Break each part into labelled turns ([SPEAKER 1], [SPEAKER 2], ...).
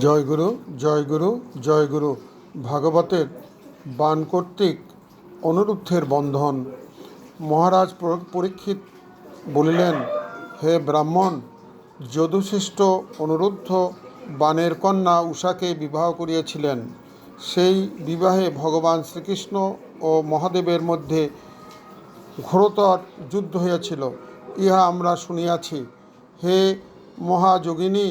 [SPEAKER 1] জয় গুরু জয় গুরু জয় গুরু। ভাগবতের বান কর্তৃক অনুরুদ্ধের বন্ধন। মহারাজ পরীক্ষিত বলিলেন, হে ব্রাহ্মণ, যদুশ্রেষ্ঠ অনুরুদ্ধ বানের কন্যা উষাকে বিবাহ করিয়াছিলেন। সেই বিবাহে ভগবান শ্রীকৃষ্ণ ও মহাদেবের মধ্যে ঘোরতর যুদ্ধ হইয়াছিল। ইহা আমরা শুনিয়াছি। হে মহাযোগিনী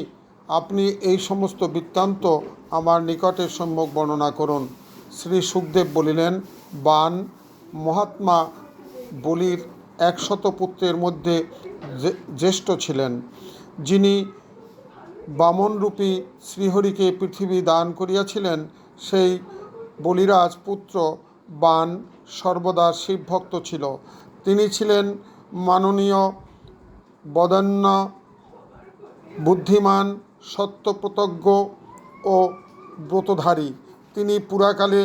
[SPEAKER 1] আপনি এই সমস্ত বৃত্তান্ত আমার নিকটে সম্যক বর্ণনা করুন। শ্রী সুখদেব বলিলেন, বান, মহাত্মা বলির একশত পুত্রের মধ্যে জ্যেষ্ঠ ছিলেন। যিনি বামনরূপী শ্রীহরিকে পৃথিবী দান করিয়াছিলেন, সেই বলিরাজ পুত্র বান সর্বদা শিবভক্ত ছিল। তিনি ছিলেন মাননীয় বদন্য বুদ্ধিমান সত্যপ্রতজ্ঞ ও ব্রতধারী। তিনি পুরাকালে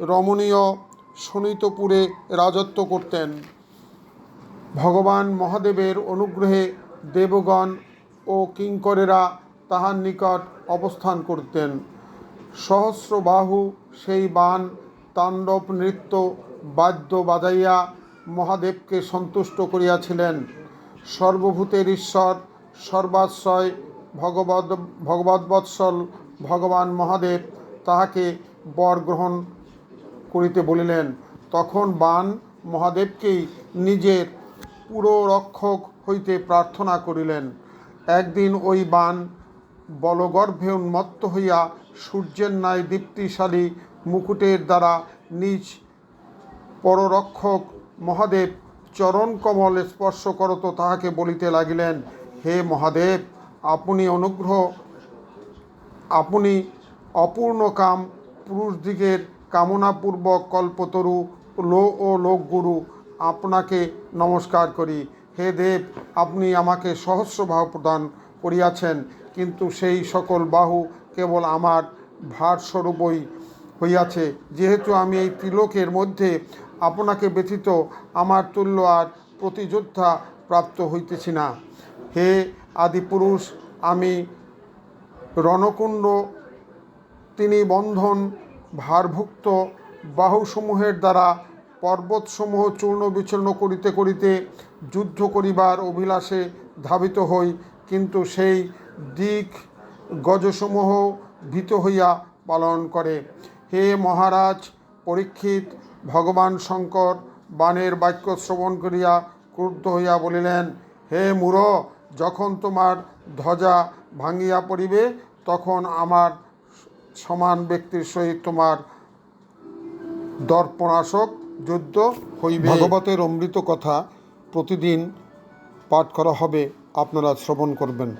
[SPEAKER 1] রমণীয় শোণিতপুরে রাজত্ব করতেন। ভগবান মহাদেবের অনুগ্রহে দেবগণ ও কিঙ্করেরা তাহার নিকট অবস্থান করতেন। সহস্রবাহু সেই বান তাণ্ডব নৃত্য বাদ্য বাজাইয়া মহাদেবকে সন্তুষ্ট করিয়াছিলেন। সর্বভূতের ঈশ্বর সর্বাশ্রয় ভগবদ ভগবদ্বৎসল ভগবান মহাদেব তাহাকে বর গ্রহণ করিতে বলিলেন। তখন বান মহাদেবকেই নিজের পুরো রক্ষক হইতে প্রার্থনা করিলেন। একদিন ওই বান বলগর্ভে উন্মত্ত হইয়া সূর্যের ন্যায় দীপ্তিশালী মুকুটের দ্বারা নিজ পররক্ষক মহাদেব চরণ কমল স্পর্শ করত তাহাকে বলিতে লাগিলেন, হে মহাদেব আপনি অনুগ্রহ আপনি অপূর্ণ কাম পুরুষদিগের কামনাপূর্বক কল্পতরু লো ও লোকগুরু আপনাকে নমস্কার করি হে দেব আপনি আমাকে সহস্র বাহু প্রদান করিয়াছেন কিন্তু সেই সকল বাহু কেবল আমার ভারস্বরূপই হইয়াছে যেহেতু আমি এই ত্রিলোকের মধ্যে আপনাকে ব্যতীত আমার তুল্য আর প্রতিযোদ্ধা প্রাপ্ত হইতেছি না। হে আদিপুরুষ আমি রণকুণ্ড, তিনি বন্ধন, ভারভুক্ত বাহুসমূহের দ্বারা পর্বতসমূহ চূর্ণ বিচূর্ণ করিতে করিতে যুদ্ধ করিবার অভিলাষে ধাবিত হই, কিন্তু সেই দিক গজসমূহ ভীত হইয়া পালন করে। হে মহারাজ, পরীক্ষিত ভগবান শঙ্কর, বাণের বাক্য শ্রবণ করিয়া ক্রুদ্ধ হইয়া বলিলেন, হে মূঢ় যখন তোমার ধ্বজা ভাঙিয়া পড়িবে, তখন আমার সমান ব্যক্তির সহিত তোমার দর্পণাশক, যুদ্ধ হইবে। ভগবতের অমৃত কথা প্রতিদিন পাঠ করা হবে, আপনারা শ্রবণ করবেন।